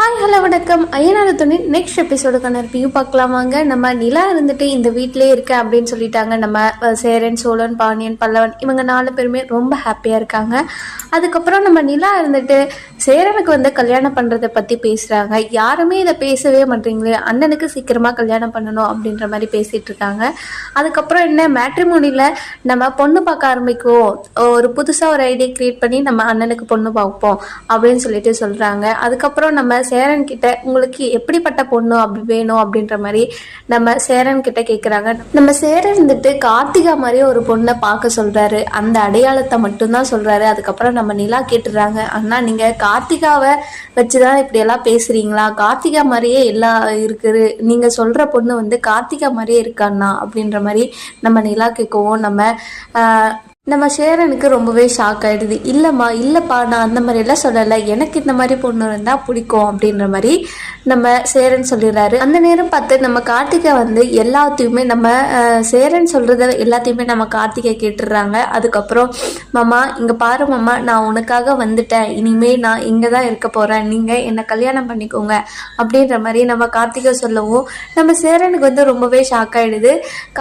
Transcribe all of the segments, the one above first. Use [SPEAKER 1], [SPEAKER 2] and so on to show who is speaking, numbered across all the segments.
[SPEAKER 1] Hi hello வணக்கம். ஐயனார துணி next எபிசோடுக்கான review பார்க்கலாம் வாங்க. நம்ம நிலா இருந்துட்டு இந்த வீட்டிலே இருக்க அப்படின்னு சொல்லிட்டாங்க. நம்ம சேரன் சோழன் பாண்டியன் பல்லவன் இவங்க நாலு பேருமே ரொம்ப ஹாப்பியாக இருக்காங்க. அதுக்கப்புறம் நம்ம நிலா இருந்துட்டு சேரனுக்கு வந்து கல்யாணம் பண்ணுறதை பற்றி பேசுகிறாங்க யாருமே இதை பேசவே மாட்டீங்களே அண்ணனுக்கு சீக்கிரமாக கல்யாணம் பண்ணணும் அப்படின்ற மாதிரி பேசிகிட்டு இருக்காங்க. அதுக்கப்புறம் என்ன மேட்ரிமோனியில் நம்ம பொண்ணு பார்க்க ஆரம்பிக்குவோம். ஒரு புதுசாக ஒரு ஐடியா க்ரியேட் பண்ணி நம்ம அண்ணனுக்கு பொண்ணு பார்ப்போம் அப்படின்னு சொல்லிட்டு சொல்கிறாங்க அதுக்கப்புறம் நம்ம சேரன் கிட்ட உங்களுக்கு எப்படிப்பட்ட பொண்ணு அப்படி வேணும்? அப்படின்ற மாதிரி நம்ம சேரன் கிட்ட கேட்குறாங்க நம்ம சேரன் இருந்துட்டு கார்த்திகா மாதிரி ஒரு பொண்ணை பார்க்க சொல்கிறாரு அந்த அடையாளத்தை மட்டும்தான் சொல்கிறாரு அதுக்கப்புறம் நம்ம நிலா கேட்டுடுறாங்க அண்ணா நீங்கள் கார்த்திகாவை வச்சு தான் இப்படியெல்லாம் பேசுகிறீங்களா கார்த்திகா மாதிரியே எல்லா இருக்குது. நீங்கள் சொல்கிற பொண்ணு வந்து கார்த்திகா மாதிரியே இருக்காண்ணா அப்படின்ற மாதிரி நம்ம நிலா கேட்கவும். நம்ம நம்ம சேரனுக்கு ரொம்பவே ஷாக் ஆயிடுது. இல்லைம்மா இல்லைப்பா நான் அந்த மாதிரியெல்லாம் சொல்லலை. எனக்கு இந்த மாதிரி பொண்ணு இருந்தால் பிடிக்கும் அப்படின்ற மாதிரி நம்ம சேரன் சொல்லிடுறாரு. அந்த நேரம் பார்த்து நம்ம கார்த்திகை வந்து எல்லாத்தையுமே நம்ம சேரன் சொல்கிறத எல்லாத்தையுமே நம்ம கார்த்திகை கேட்டுடுறாங்க. அதுக்கப்புறம் மாமா இங்கே பாரு மாமா நான் உனக்காக வந்துட்டேன். இனிமே நான் இங்கே தான் இருக்க போகிறேன் நீங்கள் என்னை கல்யாணம் பண்ணிக்கோங்க. அப்படின்ற மாதிரி நம்ம கார்த்திகை சொல்லவும் நம்ம சேரனுக்கு வந்து ரொம்பவே ஷாக் ஆயிடுது.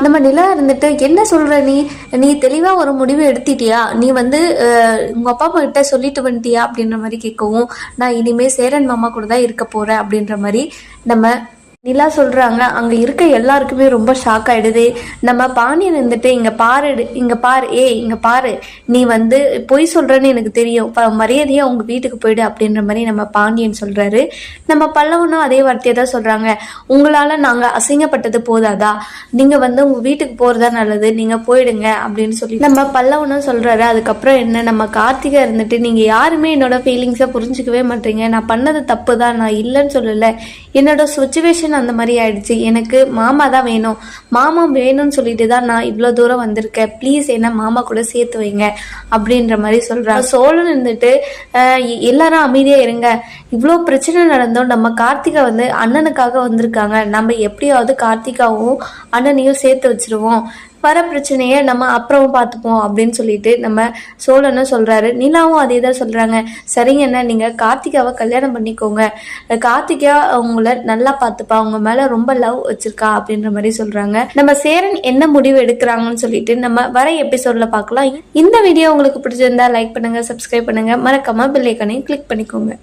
[SPEAKER 1] நம்ம நிலா இருந்துட்டு என்ன சொல்ற நீ? நீ தெளிவா ஒரு முடிவு எடுத்துட்டியா? நீ வந்து உங்கள் உங்க அப்பா அம்மா கிட்ட சொல்லிட்டு வந்துட்டியா அப்படின்ற மாதிரி கேட்கவும் நான் இனிமே சேரன் மாமா கூட தான் இருக்க போறேன். அப்படின்ற மாதிரி நம்ம நிலா சொல்றாங்க அங்க இருக்க எல்லாருக்குமே ரொம்ப ஷாக் ஆயிடுது. நம்ம பாண்டியன் இருந்துட்டு இங்க பாரு இங்க பாரு ஏய் இங்க பாரு நீ வந்து பொய் சொல்கிறேன்னு எனக்கு தெரியும். ப- மரியாதையா உங்க வீட்டுக்கு போயிடு அப்படின்ற மாதிரி நம்ம பாண்டியன் சொல்றாரு. நம்ம பல்லவனும் அதே வார்த்தையை தான் சொல்றாங்க. உங்களால நாங்க அசிங்கப்பட்டது போதாதா? நீங்க வந்து உங்க வீட்டுக்கு போறதா நல்லது நீங்க போயிடுங்க அப்படின்னு சொல்லி நம்ம பல்லவனும் சொல்றாரு. அதுக்கப்புறம் என்ன நம்ம கார்த்திகா இருந்துட்டு நீங்க யாருமே என்னோட ஃபீலிங்ஸை புரிஞ்சுக்கவே மாட்டீங்க. நான் பண்ணது தப்பு தான் நான் இல்லைன்னு சொல்லல. என்னோட சுச்சுவேஷன் அந்த மாதிரி ஆயிடுச்சு. எனக்கு மாமா தான் வேணும். மாமா வேணும்னு சொல்லிட்டு தான் நான் இவ்வளோ தூரம் வந்திருக்கேன். ப்ளீஸ் என்ன மாமா கூட சேர்த்து வைங்க அப்படின்ற மாதிரி சொல்கிறாங்க சோழன் இருந்துட்டு எல்லாரும் அமைதியாக இருங்க. இவ்வளோ பிரச்சனை நடந்தோம் நம்ம கார்த்திகா வந்து அண்ணனுக்காக வந்திருக்காங்க. நம்ம எப்படியாவது கார்த்திகாவும் அண்ணனையும் சேர்த்து வச்சிருவோம். வர பிரச்சனையை நம்ம அப்புறம் பார்த்துப்போம் அப்படின்னு சொல்லிட்டு நம்ம சோழனும் சொல்றாரு. நிலாவும் அதே தான் சொல்றாங்க. சரிங்க அண்ணா நீங்க கார்த்திகாவை கல்யாணம் பண்ணிக்கோங்க. கார்த்திகா அவங்கள நல்லா பார்த்துப்பா. அவங்க மேல ரொம்ப லவ் வச்சிருக்கா அப்படின்ற மாதிரி சொல்றாங்க. நம்ம சேரன் என்ன முடிவு எடுக்கிறாங்கன்னு சொல்லிட்டு நம்ம வர எபிசோட்ல பார்க்கலாம். இந்த வீடியோ உங்களுக்கு பிடிச்சிருந்தா லைக் பண்ணுங்க சப்ஸ்கிரைப் பண்ணுங்க. மறக்காம பெல் கிளிக் பண்ணிக்கோங்க.